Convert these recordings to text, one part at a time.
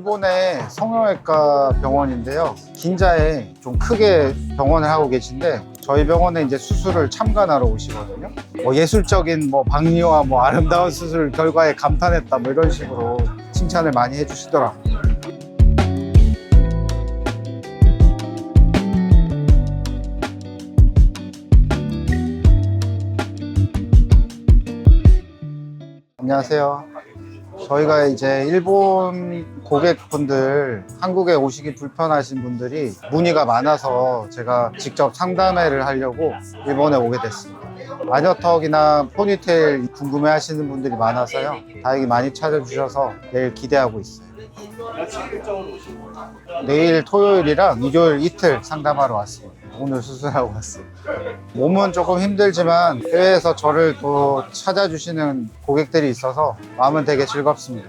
일본의 성형외과 병원인데요. 긴자에 좀 크게 병원을 하고 계신데 저희 병원에 이제 수술을 참관하러 오시거든요. 뭐 예술적인 뭐 박리와 뭐 아름다운 수술 결과에 감탄했다 뭐 이런 식으로 칭찬을 많이 해주시더라고요. 안녕하세요. 저희가 이제 일본 고객분들 한국에 오시기 불편하신 분들이 문의가 많아서 제가 직접 상담회를 하려고 일본에 오게 됐습니다. 마녀턱이나 포니테일 궁금해 하시는 분들이 많아서요. 다행히 많이 찾아주셔서 내일 기대하고 있어요. 내일 토요일이랑 일요일 이틀 상담하러 왔습니다. 오늘 수술하고 왔어요. 몸은 조금 힘들지만 해외에서 저를 또 찾아주시는 고객들이 있어서 마음은 되게 즐겁습니다.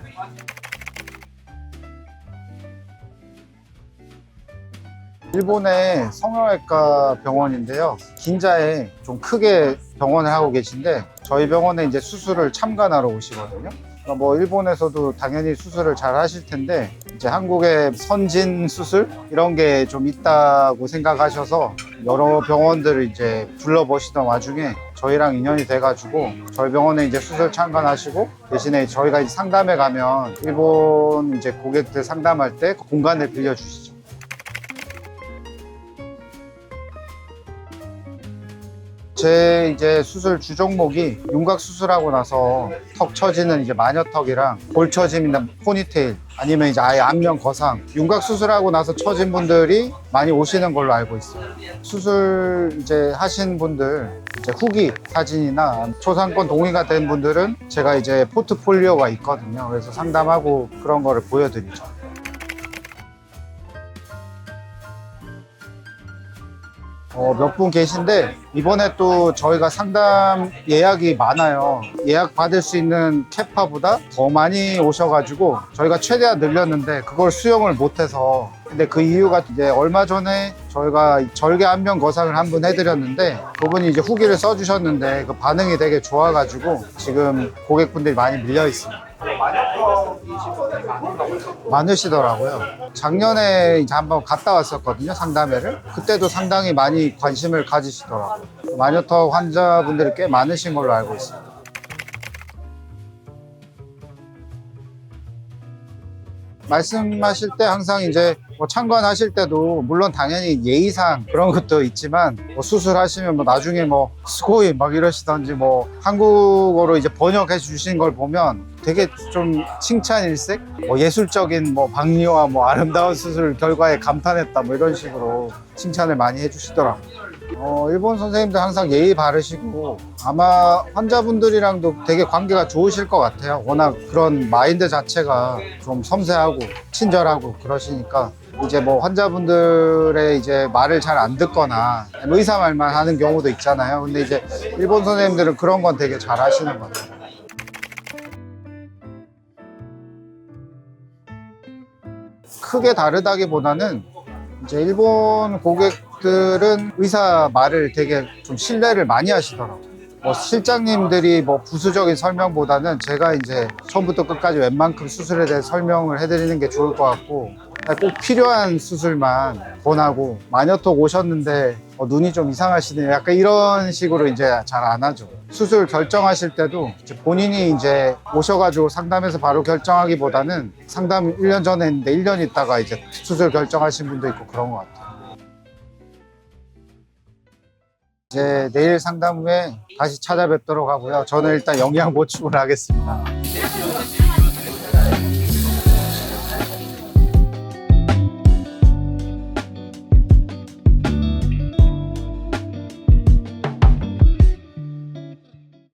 일본의 성형외과 병원인데요. 긴자에 좀 크게 병원을 하고 계신데 저희 병원에 이제 수술을 참관하러 오시거든요. 그러니까 뭐 일본에서도 당연히 수술을 잘 하실 텐데 이제 한국의 선진 수술 이런 게 좀 있다고 생각하셔서 여러 병원들을 이제 둘러보시던 와중에 저희랑 인연이 돼가지고 저희 병원에 이제 수술 참관하시고 대신에 저희가 이제 상담에 가면 일본 이제 고객들 상담할 때그 공간을 빌려주시죠. 제 이제 수술 주 종목이 윤곽 수술하고 나서 턱 처지는 이제 마녀턱이랑 볼 처짐이나 포니테일 아니면 이제 아예 안면 거상 윤곽 수술하고 나서 처진 분들이 많이 오시는 걸로 알고 있어요. 수술 이제 하신 분들 이제 후기 사진이나 초상권 동의가 된 분들은 제가 이제 포트폴리오가 있거든요. 그래서 상담하고 그런 거를 보여드리죠. 어, 몇 분 계신데 이번에 또 저희가 상담 예약이 많아요. 예약 받을 수 있는 캐파보다 더 많이 오셔가지고 저희가 최대한 늘렸는데 그걸 수용을 못해서 근데 그 이유가 이제 얼마 전에 저희가 절개 안면 거상을 한 분 해드렸는데 그분이 이제 후기를 써주셨는데 그 반응이 되게 좋아가지고 지금 고객분들이 많이 밀려 있습니다. 많으시더라고요. 작년에 이제 한번 갔다 왔었거든요, 상담회를. 그때도 상당히 많이 관심을 가지시더라고요. 마녀턱 환자분들이 꽤 많으신 걸로 알고 있습니다. 말씀하실 때 항상 이제 뭐 참관하실 때도 물론 당연히 예의상 그런 것도 있지만 뭐 수술하시면 뭐 나중에 뭐 스고이 막 이러시던지 뭐 한국어로 이제 번역해 주신 걸 보면 되게 좀 칭찬일색 뭐 예술적인 뭐 박리와 뭐 아름다운 수술 결과에 감탄했다 뭐 이런 식으로 칭찬을 많이 해주시더라고요. 어, 일본 선생님들 항상 예의 바르시고 아마 환자분들이랑도 되게 관계가 좋으실 것 같아요. 워낙 그런 마인드 자체가 좀 섬세하고 친절하고 그러시니까 이제 뭐 환자분들의 이제 말을 잘 안 듣거나 의사 말만 하는 경우도 있잖아요. 근데 이제 일본 선생님들은 그런 건 되게 잘 하시는 것 같아요. 크게 다르다기보다는 이제 일본 고객들은 의사 말을 되게 좀 신뢰를 많이 하시더라고요. 뭐 실장님들이 뭐 부수적인 설명보다는 제가 이제 처음부터 끝까지 웬만큼 수술에 대해 설명을 해드리는 게 좋을 것 같고 꼭 필요한 수술만 권하고 마녀톡 오셨는데 어, 눈이 좀 이상하시네요. 약간 이런 식으로 이제 잘 안 하죠. 수술 결정하실 때도 이제 본인이 이제 오셔가지고 상담해서 바로 결정하기보다는 상담 1년 전에 했는데 1년 있다가 이제 수술 결정하신 분도 있고 그런 것 같아요. 이제 내일 상담 후에 다시 찾아뵙도록 하고요. 저는 일단 영양 보충을 하겠습니다.